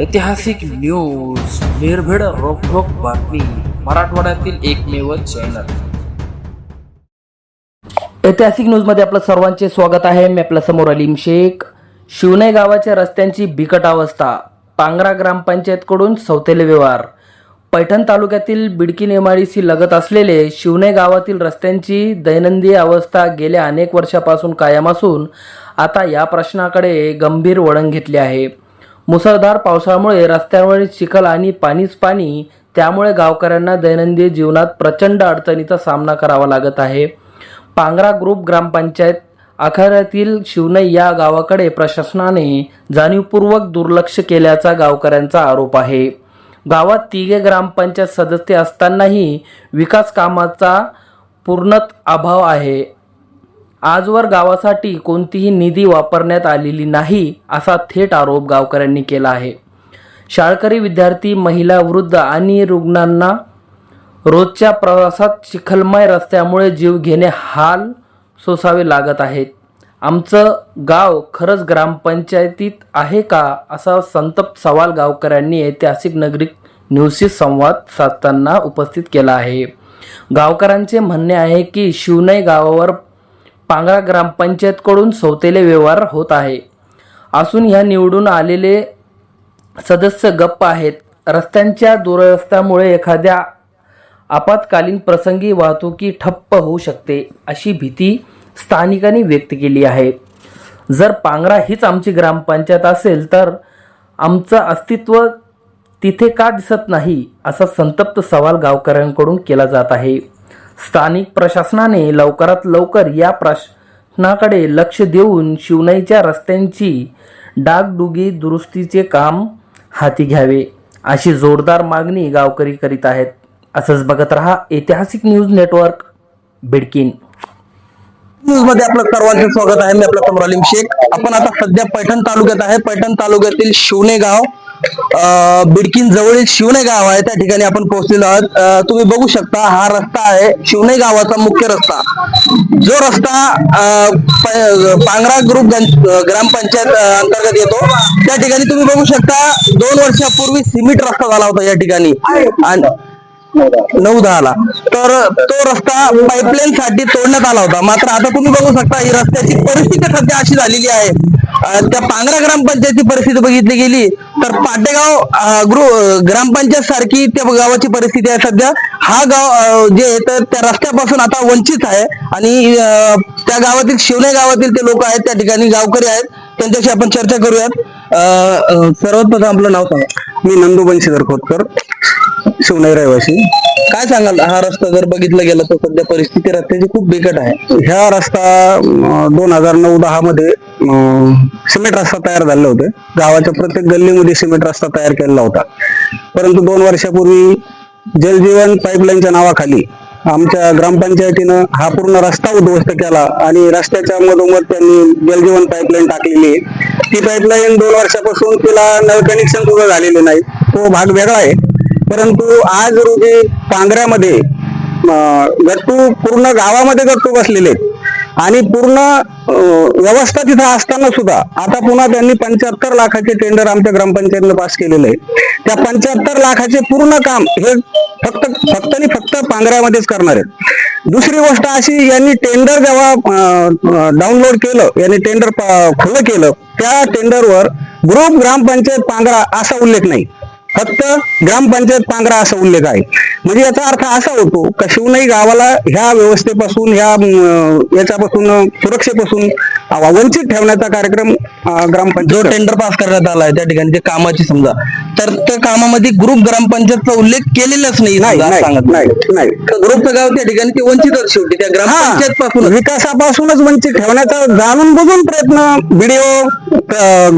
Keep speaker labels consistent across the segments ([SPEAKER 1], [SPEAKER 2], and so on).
[SPEAKER 1] ऐतिहासिक न्यूज निर्भीड रोखोक बातमी मराठवाड्यातील एकमेव चॅनल
[SPEAKER 2] ऐतिहासिक न्यूजमध्ये आपलं सर्वांचे स्वागत आहे. मी आपल्यासमोर अलीम शेख. शिवने गावाच्या रस्त्यांची बिकट अवस्था. पांगरा ग्रामपंचायतकडून सौतेले व्यवहार. पैठण तालुक्यातील बिडकी नेमाळीशी लगत असलेले शिवने गावातील रस्त्यांची दैनंदिन अवस्था गेल्या अनेक वर्षापासून कायम असून आता या प्रश्नाकडे गंभीर वळण घेतले आहे. मुसळधार पावसामुळे रस्त्यांवर चिखल आणि पाणीच पाणी त्यामुळे गावकऱ्यांना दैनंदिन जीवनात प्रचंड अडचणीचा सामना करावा लागत आहे. पांगरा ग्रुप ग्रामपंचायत आखाऱ्यातील शिवनई या गावाकडे प्रशासनाने जाणीवपूर्वक दुर्लक्ष केल्याचा गावकऱ्यांचा आरोप आहे. गावात तिघे ग्रामपंचायत सदस्य असतानाही विकास कामाचा पूर्णत अभाव आहे. आजवर गावासाठी कोणतीही निधी वापरण्यात आलेली नाही असा थेट आरोप गावकऱ्यांनी केला आहे. शाळकरी विद्यार्थी महिला वृद्ध आणि रुग्णांना रोजच्या प्रवासात चिखलमय रस्त्यामुळे जीव घेणे हाल सोसावे लागत आहेत. आमचं गाव खरंच ग्रामपंचायतीत आहे का असा संतप्त सवाल गावकऱ्यांनी ऐतिहासिक नागरिक न्यूजशी संवाद साधताना उपस्थित केला आहे. गावकऱ्यांचे म्हणणे आहे की शिवनई गावावर पांगरा ग्रामपंचायतकडून सौतेले व्यवहार होत आहे. असून ह्या निवडून आलेले सदस्य गप्प आहेत. रस्त्यांच्या दुरवस्थामुळे एखाद्या आपत्कालीन प्रसंगी वाहतुकी ठप्प होऊ शकते अशी भीती स्थानिकांनी व्यक्त केली आहे. जर पांगरा हीच आमची ग्रामपंचायत असेल तर आमचं अस्तित्व तिथे का दिसत नाही असा संतप्त सवाल गावकऱ्यांकडून केला जात आहे. स्थानिक प्रशासनाने लवकरात लवकर या प्रश्नाकडे लक्ष देऊन शिवनाईच्या रस्त्यांची डागडुगी दुरुस्तीचे काम हाती घ्यावे अशी जोरदार मागणी गावकरी करीत आहेत. असंच बघत रहा ऐतिहासिक न्यूज नेटवर्क
[SPEAKER 3] भिडकीन न्यूजमध्ये आपलं सर्वांचे स्वागत आहे. मी आपला कमरालिम शेख आपण आता सध्या पैठण तालुक्यात आहे. पैठण तालुक्यातील शिवणे गाव बिडकीन जवळील शिवणे गाव आहे. त्या ठिकाणी आपण पोहोचलेलो आहोत. तुम्ही बघू शकता हा रस्ता आहे शिवणे गावाचा मुख्य रस्ता. जो रस्ता पांगरा ग्रुप ग्रामपंचायत अंतर्गत येतो. त्या ठिकाणी तुम्ही बघू शकता दोन वर्षापूर्वी सिमेंट रस्ता झाला होता या ठिकाणी. आणि नऊ दहाला. तर तो रस्ता पाईपलाईन साठी तोडण्यात आला होता. मात्र आता तुम्ही बघू शकता ही रस्त्याची परिस्थिती सध्या अशी झालेली आहे. त्या पांगरा ग्रामपंचायतची परिस्थिती बघितली गेली तर पाटेगाव गृह ग्रामपंचायत सारखी त्या गावाची परिस्थिती आहे सध्या. हा गाव जे आहे तर त्या रस्त्यापासून आता वंचित आहे आणि त्या गावातील शिवने गावातील ते लोक आहेत त्या ठिकाणी गावकरी आहेत. त्यांच्याशी आपण चर्चा करूयात. सर्वात प्रथम आपलं नाव सांगा. मी नंदू बंशीधर खोतकर शिवनाई रहिवासी. काय सांगाल? हा रस्ता जर बघितला गेला तर सध्या परिस्थिती रस्त्याची खूप बिकट आहे. ह्या रस्ता दोन हजार नऊ दहा मध्ये सिमेंट रस्ता तयार झाले होते. गावाच्या प्रत्येक गल्लीमध्ये सिमेंट रस्ता तयार केलेला होता. परंतु दोन वर्षापूर्वी जलजीवन पाईपलाईनच्या नावाखाली आमच्या ग्रामपंचायतीनं हा पूर्ण रस्ता उद्ध्वस्त केला आणि रस्त्याच्या मधोमध त्यांनी जलजीवन पाईपलाईन टाकलेली ती पाईपलाईन दोन वर्षापासून तिला नळ कनेक्शन सुद्धा झालेले नाही तो भाग वेगळा आहे. परंतु आज म्हणजे रोजी पांगऱ्यामध्ये गट्टू पूर्ण गावामध्ये गट्टू बसलेले आणि पूर्ण व्यवस्था तिथं असताना सुद्धा आता पुन्हा त्यांनी पंच्याहत्तर लाखाचे टेंडर आमच्या ग्रामपंचायतीने पास केलेले आहे त्या पंच्याहत्तर लाखाचे पूर्ण काम हे फक्त फक्त आणि फक्त पांघऱ्यामध्येच करणार आहेत. दुसरी गोष्ट अशी यांनी टेंडर जेव्हा डाउनलोड केलं यांनी टेंडर खुलं केलं त्या टेंडरवर ग्रुप ग्रामपंचायत पांघरा असा उल्लेख नाही. फक्त ग्रामपंचायत पांगरा असा उल्लेख आहे. म्हणजे याचा अर्थ असा होतो का शिवनाई गावाला ह्या व्यवस्थेपासून ह्या याच्यापासून सुरक्षेपासून वंचित ठेवण्याचा कार्यक्रम ग्रामपंचायत जो टेंडर पास करण्यात आलाय त्या ठिकाणी ते कामाची समजा. तर त्या कामामध्ये ग्रुप ग्रामपंचायतचा उल्लेख केलेलाच नाही नाही नाही नाही. ग्रुपचं गाव त्या ठिकाणी ते वंचितच शेवटी त्या ग्रामपंचायत पासून विकासापासूनच वंचित ठेवण्याचा जाणून बुजून प्रयत्न व्हिडिओ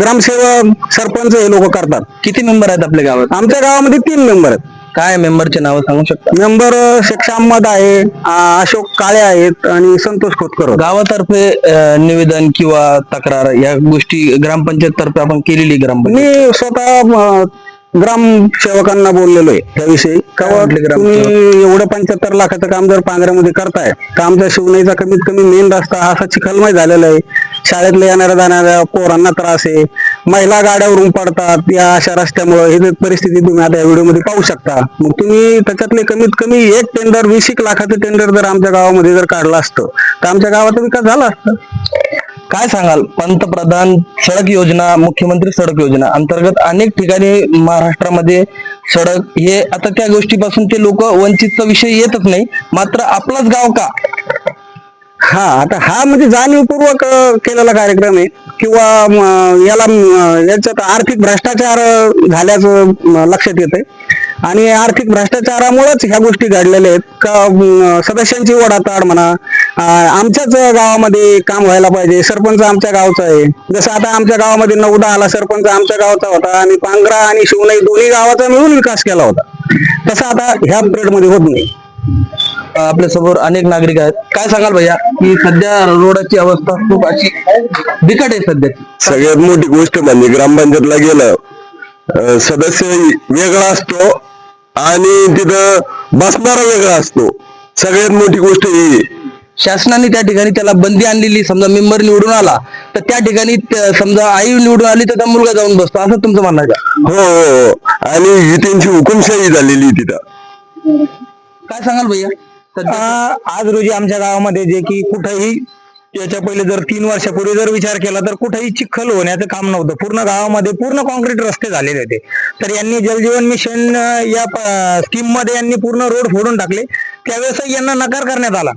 [SPEAKER 3] ग्रामसेवक सरपंच हे लोक करतात. किती मेंबर आहेत आपल्या गावात? आमच्या गावामध्ये तीन मेंबर आहेत. काय मेंबरचे नाव सांगू शकता? मेंबर शेख अहमद आहे आ, अशोक काळे आहेत आणि संतोष खोतकर गावातर्फे अं, निवेदन किंवा तक्रार या गोष्टी ग्रामपंचायत तर्फे आपण केलेली ग्रामपंचायत? मी स्वतः अं,
[SPEAKER 4] ग्रामसेवकांना बोललेलो आहे त्याविषयी. का
[SPEAKER 3] काय म्हटले ग्रामसेवक?
[SPEAKER 4] तुम्ही एवढं पंच्याहत्तर लाखाचं काम जर पांढऱ्यामध्ये करताय तर आमच्या शिवनेचा कमीत कमी मेन रस्ता हा असा चिखलमय झालेला आहे. शाळेतल्या येणाऱ्या जाणाऱ्या पोरांना त्रास आहे. महिला गाड्यावरून पडतात. या अशा रस्त्यामुळे ही परिस्थिती तुम्ही आता या व्हिडिओमध्ये पाहू शकता. मग तुम्ही त्याच्यातले कमीत कमी एक टेंडर वीस एक लाखाचं टेंडर जर आमच्या गावामध्ये जर काढलं असतं तर आमच्या गावाचा विकास झाला असता.
[SPEAKER 3] काय सांगाल? पंतप्रधान सडक योजना मुख्यमंत्री सडक योजना अंतर्गत अनेक ठिकाणी महाराष्ट्रामध्ये सडक हे आता त्या गोष्टीपासून ते लोक वंचितचा विषय येतच नाही. मात्र आपलाच गाव का?
[SPEAKER 4] हा आता हा म्हणजे जाणीवपूर्वक केलेला कार्यक्रम आहे. किंवा म, याला म, याच्यात आर्थिक भ्रष्टाचार अं, झाल्याचं म, लक्षात येत आणि आर्थिक भ्रष्टाचारामुळेच ह्या गोष्टी घडलेल्या आहेत. का म, सदस्यांची ओढाताड म्हणा आमच्याच गावामध्ये काम व्हायला पाहिजे. सरपंच आमच्या गावचा आहे. जसं आता आमच्या गावामध्ये नवदा आला सरपंच आमच्या गावचा होता आणि पांगरा आणि शिवनाई दोन्ही गावाचा मिळून विकास केला होता. तसं आता ह्या पिरियडमध्ये होत नाही.
[SPEAKER 3] आपल्यासमोर अनेक नागरिक आहेत. काय सांगाल भैया की सध्या रोडाची अवस्था खूप अशी बिकट आहे सध्याची
[SPEAKER 5] सगळ्यात मोठी गोष्ट म्हणजे ग्रामपंचायतला गेलं अं, सदस्य वेगळा असतो आणि तिथं बसणारा वेगळा असतो. सगळ्यात मोठी गोष्ट ही. आहे.
[SPEAKER 3] शासनाने त्या ठिकाणी त्याला बंदी आणलेली समजा मेंबर निवडून आला तर त्या ठिकाणी त्या- समजा आई निवडून आली तर त्या मुलगा जाऊन बसतो असं तुमचं म्हणणं आहे का?
[SPEAKER 5] हो हो हो. आणि ही त्यांची हुकुमशाही झालेली आहे तिथं.
[SPEAKER 3] काय सांगाल भैया? सध्या
[SPEAKER 4] आ- आज रोजी आमच्या गावामध्ये जे की कुठंही याच्या पहिले जर तीन वर्षापूर्वी जर विचार केला तर कुठेही चिखल होण्याचं काम नव्हतं. पूर्ण गावामध्ये पूर्ण कॉन्क्रीट रस्ते झालेले होते. तर यांनी जलजीवन मिशन अं, या स्कीममध्ये यांनी पूर्ण रोड फोडून टाकले. त्यावेळेस यांना नकार करण्यात आला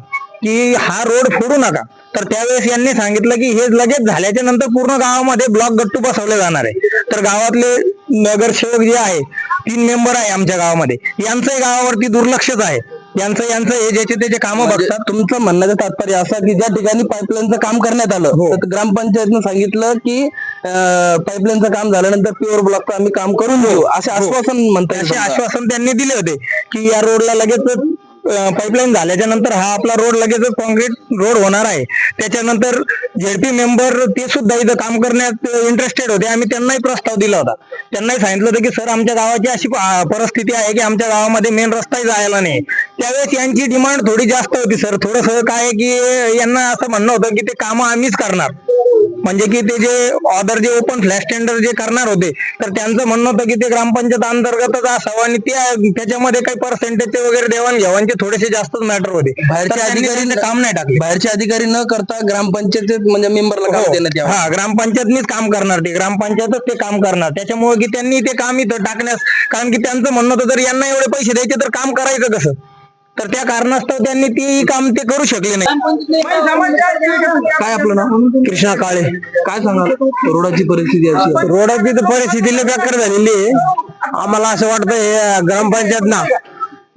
[SPEAKER 4] की हा रोड फोडू नका. तर त्यावेळेस यांनी सांगितलं की हे लगेच झाल्याच्यानंतर पूर्ण गावामध्ये ब्लॉक गट्टू बसवले जाणार आहे. तर गावातले नगरसेवक जे आहे तीन मेंबर आहे आमच्या गावामध्ये. यांचंही गावावरती दुर्लक्षच आहे. यांचं यांचं हे ज्याचे त्याचे कामं बघतात.
[SPEAKER 3] तुमचं म्हणण्याचं तात्पर्य असं की ज्या ठिकाणी पाईपलाईनचं काम करण्यात आलं
[SPEAKER 4] हो.
[SPEAKER 3] तर ग्रामपंचायतनं सांगितलं की पाईपलाईनचं काम झाल्यानंतर प्युअर ब्लॉकचं आम्ही काम करून घेऊ असे आश्वासन म्हणता येईल
[SPEAKER 4] असे. आश्वासन त्यांनी दिले होते की या रोडला लगेच पाईपलाईन झाल्याच्यानंतर हा आपला रोड लगेच कॉन्क्रीट रोड होणार आहे. त्याच्यानंतर झेडपी मेंबर ते सुद्धा इथं काम करण्यात इंटरेस्टेड होते. आम्ही त्यांनाही प्रस्ताव दिला होता. त्यांनाही सांगितलं होतं की सर आमच्या गावाची अशी परिस्थिती आहे की आमच्या गावामध्ये मेन रस्ताही जायला नाही. त्यावेळेस यांची डिमांड थोडी जास्त होती सर थोडस काय आहे की यांना असं म्हणणं होतं की ते कामं आम्हीच करणार. म्हणजे की ते जे ऑर्डर जे ओपन फ्लॅश टेंडर जे करणार होते तर त्यांचं म्हणणं होतं की ते ग्रामपंचायत अंतर्गतच असावं आणि त्या त्याच्यामध्ये काही पर्सेंटेजचे वगैरे देवाणघेवाणचे थोडेसे जास्तच मॅटर होते.
[SPEAKER 3] बाहेरचे अधिकारी
[SPEAKER 4] काम नाही टाकले.
[SPEAKER 3] बाहेरचे अधिकारी न करता ग्रामपंचायत म्हणजे मेंबरला काम देण्यात यावं
[SPEAKER 4] हा ग्रामपंचायतनीच काम करणार ते. ग्रामपंचायतच ते काम करणार. त्याच्यामुळे की त्यांनी ते काम इथं टाकण्यास कारण की त्यांचं म्हणणं होतं जर यांना एवढे पैसे द्यायचे तर काम करायचं कसं? तर त्या कारणास्तव त्यांनी ते काम ते करू शकले नाही.
[SPEAKER 3] काय आपलं नाव?
[SPEAKER 4] कृष्णा काळे.
[SPEAKER 3] काय सांगा रोडाची परिस्थिती अशी
[SPEAKER 4] रोडाची तर परिस्थिती बेकार झालेली आहे. आम्हाला असं वाटतं ग्रामपंचायत ना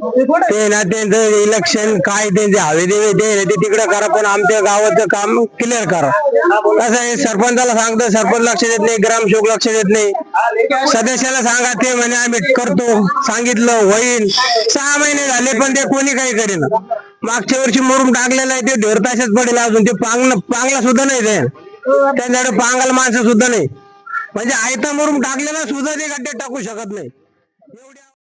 [SPEAKER 4] ते ना त्यांचं इलेक्शन काय त्यांचे हवे देवे ते ते तिकडे करा पण आमच्या गावाचं काम क्लिअर करा. कसं आहे सरपंचाला सांगतो सरपंच लक्ष देत नाही ग्रामसेवक लक्ष देत नाही. सदस्याला सांगा ते म्हणे आम्ही करतो सांगितलं होईल. सहा महिने झाले पण ते कोणी काही करेना. मागच्या वर्षी मोरून टाकलेलं आहे ते ढेर ताशात पडेल अजून. ते पांग पांगला सुद्धा नाही ते. त्यांच्याकडे पांगाला माणसं सुद्धा नाही. म्हणजे आयता मुरुम टाकलेला सुद्धा ते गड्डे टाकू शकत नाही.